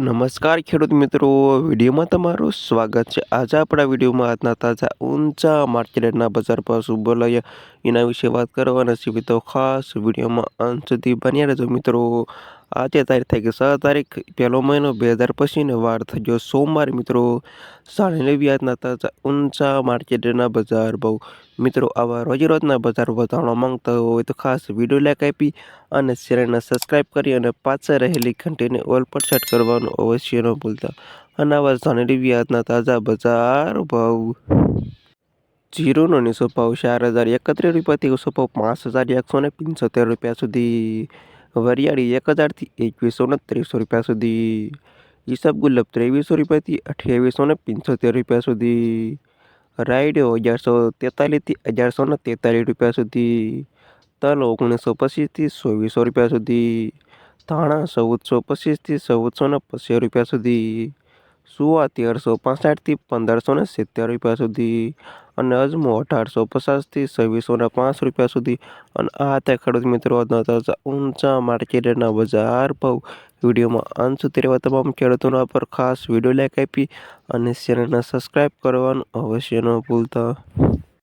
નમસ્કાર ખેડૂત મિત્રો, વિડીયોમાં તમારું સ્વાગત છે. આજે આપણા વિડીયોમાં આજના તાજા, ઊંચા માર્કેટના બજાર પર શું બોલાય એના વિશે વાત કરવાના છે તો ખાસ વિડીયોમાં અંત સુધી બન્યા રહેજો મિત્રો. આજે તારીખ થઈ ગઈ છ. તારીખ પહેલો મહિનો બે હજાર પછીનો વાર થયો સોમવાર મિત્રો. સાડી આજના તાજા ઊંચા માર્કેટના બજાર ભાવ મિત્રો આવા રોજે રોજના બજાર વધારવા માંગતા હોય તો ખાસ વીડિયો લાઈક આપી અને ચેનલને સબસ્ક્રાઈબ કરી અને પાછળ રહેલી ઘંટીને ઓલ પર સેટ કરવાનું અવશ્ય ન ભૂલતા. અને આવા સાડી આજના તાજા બજાર ભાવ. જીરોનો નીચો ભાવ ચાર હજાર એકત્રીસ રૂપિયાથી ઓછો ભાવ પાંચ હજાર એકસો ને પંચોતેર રૂપિયા સુધી. વરિયાળી એક હજારથી એકવીસો ને ત્રીસો રૂપિયા સુધી. હિસાબ ગુલાબ ત્રેવીસો રૂપિયાથી અઠ્યાવીસો ને પંચોતેર રૂપિયા સુધી. રાયડો અગિયારસો તેતાલીસથી અગિયારસો ને તેતાલીસ રૂપિયા સુધી. તલ ઓગણીસો પચીસથી ચોવીસો રૂપિયા સુધી. ધાણા ચૌદસો પચીસથી ચૌદસો ને પચીસ રૂપિયા સુધી. સુવા તેરસો પાસઠથી પંદરસો ને સિત્તેર રૂપિયા સુધી અને અજમો અઢારસો પચાસથી છવ્વીસો ને પાંચ રૂપિયા સુધી. અને આ હતા ખેડૂત મિત્રો તાજા ઊંચા માર્કેટના બજાર ભાવ. વિડીયોમાં અંત સુધી રહેવા તમામ ખેડૂતોના પર ખાસ વીડિયો લાઈક આપી અને ચેનલને સબસ્ક્રાઈબ કરવાનું અવશ્ય ન ભૂલતા.